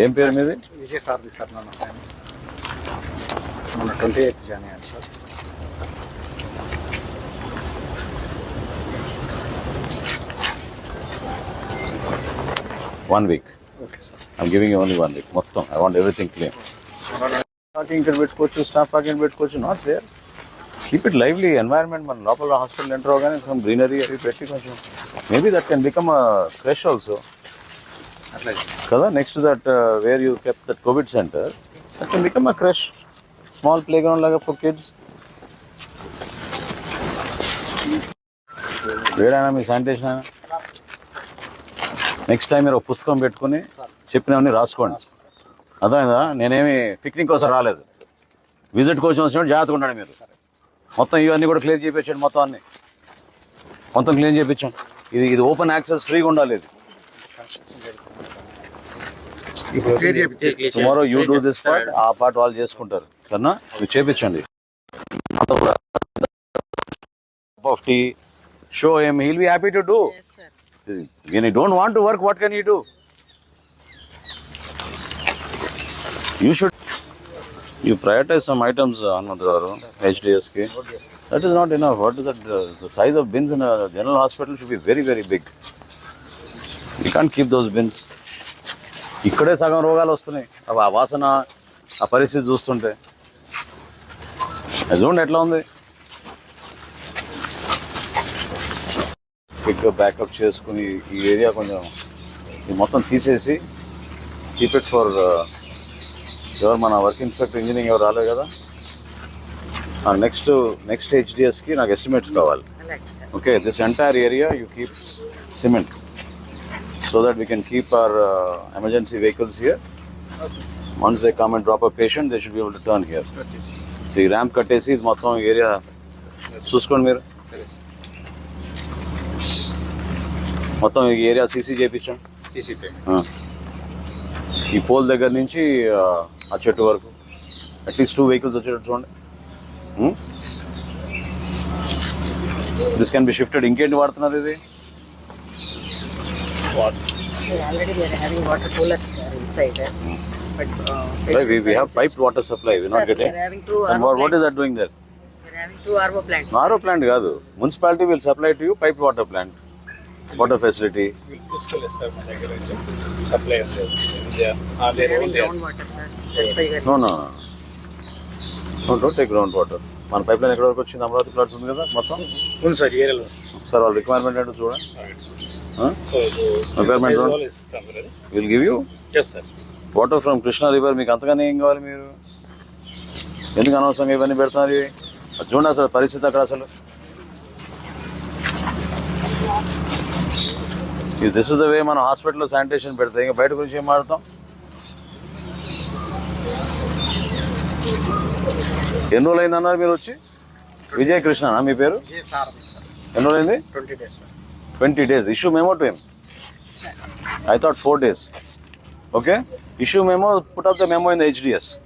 ఏం పేరు మీది? విజయ్ సార్ది సార్ నన్ను మన ట్వంటీ ఎయిత్ జాయిన్ అయ్యాను sir. One week okay sir. I'm giving only one week మొత్తం. I want everything clean parking ఇక్కడ పెట్టుకోవచ్చు? స్టాఫ్ పార్కింగ్ పెట్టుకోవచ్చు? Not there keep it lively environment మన లోపల హాస్పిటల్ ఎంటర్ అవగానే సమ్ గ్రీనరీ అవి పెట్టి కొంచెం maybe that can become fresh also కదా next that where you keep that covid center that become a crush small play ground లాగా for kids వేడైనా మీ sanitation అయినా నెక్స్ట్ టైం మీరు ఒక పుస్తకం పెట్టుకుని చెప్పినవన్నీ రాసుకోండి. అర్థమైందా? నేనేమి పిక్నిక్ కోసం రాలేదు. విజిట్ కోసం వచ్చినప్పుడు జాగ్రత్తగా ఉండండి మీరు. మొత్తం ఇవన్నీ కూడా క్లియర్ చేయించండి మొత్తం అన్ని. మొత్తం క్లీన్ చేయించండి ఇది ఇది ఓపెన్ యాక్సెస్ ఫ్రీగా ఉండాలి ఇది. Tomorrow you do this part ఆ పార్ట్ వాళ్ళు చేసుకుంటారు సరేనా మీరు చేపించండి ఆఫ్ టీ షో ఎమ్ heal be happy to do Yes, sir. when you don't want to work what can you do you should you prioritize some items Anandagaru, HDS ki that is not enough what is that uh, the size of bins in a general hospital should be very very big ఇక్కడే సగం రోగాలు వస్తున్నాయి. అవి ఆ వాసన ఆ పరిస్థితి చూస్తుంటే. చూడండి ఎట్లా ఉంది. క్విక్ బ్యాకప్ చేసుకుని ఈ ఏరియా కొంచెం ఇది మొత్తం తీసేసి కీప్ ఇట్ ఫర్ ఎవరు మన వర్క్ ఇన్స్పెక్టర్ ఇంజనీరింగ్ ఎవరు రాలేదు కదా? నెక్స్ట్ నెక్స్ట్ హెచ్డిఎస్కి నాకు ఎస్టిమేట్స్ కావాలి. Okay this entire area you keep cement so that we can keep our emergency vehicles here once they come and drop a patient they should be able to turn here so ఈ ramp కట్టేసి ఇది మొత్తం area చూసుకోండి మీరు. మొత్తం ఈ area CC చేయించండి CC. ఈ పోల్ దగ్గర నుంచి ఆ చెట్టు వరకు. అట్లీస్ట్ టూ వెహికల్స్ వచ్చేటట్టు చూడండి. దిస్ కెన్ బి షిఫ్టెడ్ ఇంకేంటి వాడుతున్నారు ఇది? Having water coolers sir inside but we, we have piped water supply we're not getting having two and what, what is that doing there? We're having two RO plants. R O plant కాదు. Municipality will supply to you pipe water plant water facility no no no don't take ground water మన pipe line ఎక్కడ వరకు వచ్చింది? Amaravati plots ఉంది కదా మొత్తం? ఉంది sir. ఏరియాలో సార్ వాళ్ళ రిక్వైర్మెంట్ ఏంటో చూడండి. కదా will give you water from Krishna river మీకు అంతగానే ఏం కావాలి మీరు? ఎందుకు అనవసరంగా ఇవన్నీ పెడుతున్నారు? చూడండి అసలు పరిస్థితి అక్కడ అసలు. దిస్ ఇస్ ద వే మనం హాస్పిటల్లో శానిటేషన్ పెడితే. ఇంకా బయట గురించి ఏం మాడతాం ఎన్ని రోజులు అయింది అన్నారు మీరు వచ్చి? విజయ్ కృష్ణ మీ పేరు? విజయ్ సార్ సార్ ఎన్ని రోజులు అయింది twenty days sir 20 days. Issue memo to him. I thought 4 days. Okay? Issue memo, put up the memo in the HDS.